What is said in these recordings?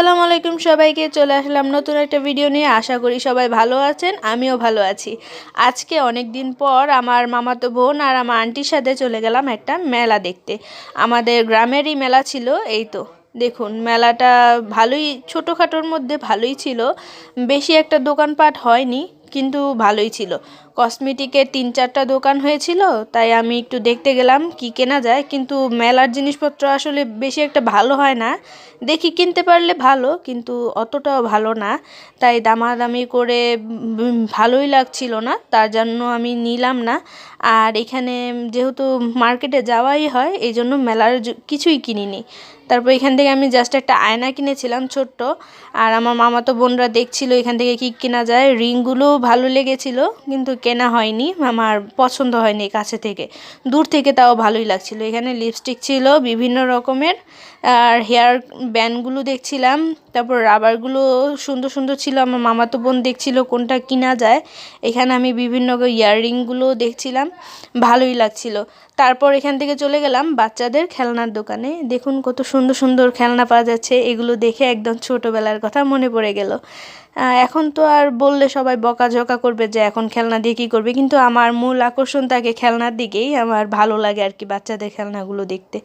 আসসালামু আলাইকুম সবাইকে, চলে আসলাম নতুন একটা ভিডিও নিয়ে। আশা করি সবাই ভালো আছেন, আমিও ভালো আছি। আজকে অনেক দিন পর আমার মামাতো বোন আর আমার আন্টির সাথে চলে গেলাম একটা মেলা দেখতে। আমাদের গ্রামেরই মেলা ছিল, এই তো। দেখুন, মেলাটা ভালোই, ছোটোখাটোর মধ্যে ভালোই ছিল। বেশি একটা দোকানপাট হয়নি, কিন্তু ভালোই ছিল। কসমেটিকের তিন চারটা দোকান হয়েছিল, তাই আমি একটু দেখতে গেলাম কি কেনা যায়, কিন্তু মেলার জিনিসপত্র আসলে বেশি একটা ভালো হয় না। দেখি কিনতে পারলে ভালো, কিন্তু অতটাও ভালো না। তাই দামাদামি করে ভালোই লাগছিল না, তার জন্য আমি নিলাম না। আর এখানে যেহেতু মার্কেটে যাওয়াই হয় এই জন্য মেলার কিছুই কিনিনি। তারপর এখান থেকে আমি জাস্ট একটা আয়না কিনেছিলাম ছোট্ট, আর আমার মামাতো বোনরা দেখছিল এখান থেকে কি কেনা যায় রিংগুলো ভালো লেগেছিল, কিন্তু কেনা হয়নি, আমার পছন্দ হয়নি কাছে থেকে। দূর থেকে তাও ভালোই লাগছিল। এখানে লিপস্টিক ছিল বিভিন্ন রকমের, আর হেয়ার ব্যান্ডগুলো দেখছিলাম, তারপর রাবারগুলো সুন্দর সুন্দর ছিল, আমার মামাতো বোন দেখছিল কোনটা কিনা যায়। এখানে আমি বিভিন্ন ইয়াররিংগুলো দেখছিলাম, ভালোই লাগছিল। তারপর এখান থেকে চলে গেলাম বাচ্চাদের খেলনার দোকানে। দেখুন কত সুন্দর সুন্দর খেলনা পাওয়া যাচ্ছে, এগুলো দেখে একদম ছোটোবেলার কথা মনে পড়ে গেল। এখন তো আর বললে সবাই বকাঝকা করবে যে এখন খেলনা দিয়ে কী করবে? কিন্তু আমার মূল আকর্ষণ থাকে খেলনার দিকেই আমার ভালো লাগে আর কি বাচ্চাদের খেলনাগুলো দেখতে।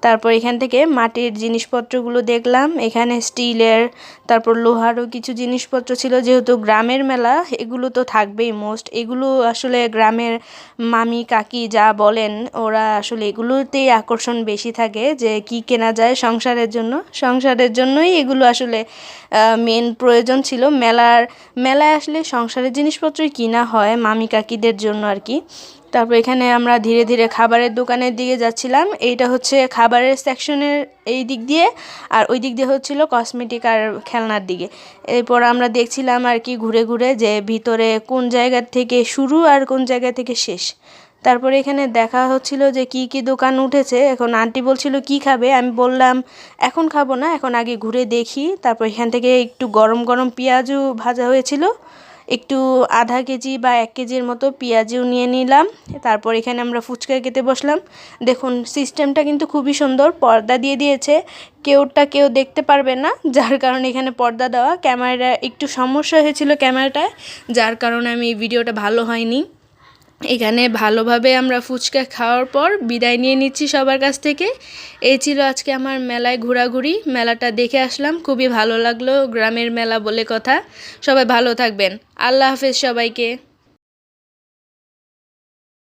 তারপর এখান থেকে মাটির জিনিসপত্রগুলো দেখলাম। এখানে স্টিলের তারপর লোহারও কিছু জিনিসপত্র ছিল, যেহেতু গ্রামের মেলা, এগুলো তো থাকবেই মোস্ট এগুলো আসলে গ্রামের মামি, কাকি যা বলেন, ওরা আসলে এগুলোতেই আকর্ষণ বেশি থাকে, যে কি কেনা যায় সংসারের জন্য। সংসারের জন্যই এগুলো আসলে মেন প্রয়োজন ছিল। মেলার, মেলায় আসলে সংসারের জিনিসপত্রই কিনা হয় মামি, কাকিদের জন্য আর কি। তারপর এখানে আমরা ধীরে ধীরে খাবারের দোকানের দিকে যাচ্ছিলাম। এইটা হচ্ছে খাবারের সেকশনের এই দিক দিয়ে আর ওই দিক দিয়ে হচ্ছিল কসমেটিক আর খেলনার দিকে। এরপর আমরা দেখছিলাম আর কি ঘুরে ঘুরে যে ভিতরে কোন জায়গা থেকে শুরু আর কোন জায়গা থেকে শেষ। তারপরে এখানে দেখা হচ্ছিল যে কি কি দোকান উঠেছে। এখন আন্টি বলছিল, কি খাবে? আমি বললাম, এখন খাব না, এখন আগে ঘুরে দেখি। তারপর এখান থেকে একটু গরম গরম পেঁয়াজও ভাজা হয়েছিল। একটু আধা কেজি বা এক কেজির মতো পেঁয়াজও নিয়ে নিলাম। তারপর এখানে আমরা ফুচকা খেতে বসলাম। দেখুন, সিস্টেমটা কিন্তু খুবই সুন্দর, পর্দা দিয়ে দিয়েছে। কেউটা কেউ দেখতে পারবে না, যার কারণে এখানে পর্দা দেওয়া। ক্যামেরা একটু সমস্যা হয়েছিল ক্যামেরাটায়, যার কারণে আমি এই ভিডিওটা ভালো হয়নি। এখানে ভালোভাবে আমরা ফুচকা খাওয়ার পর বিদায় নিয়ে নিচ্ছি সবার কাছ থেকে। এই ছিল আজকে আমার মেলায় ঘোরাঘুরি। মেলাটা দেখে আসলাম, খুবই ভালো লাগল গ্রামের মেলা বলে কথা। সবাই ভালো থাকবেন। আল্লাহ হাফেজ সবাইকে।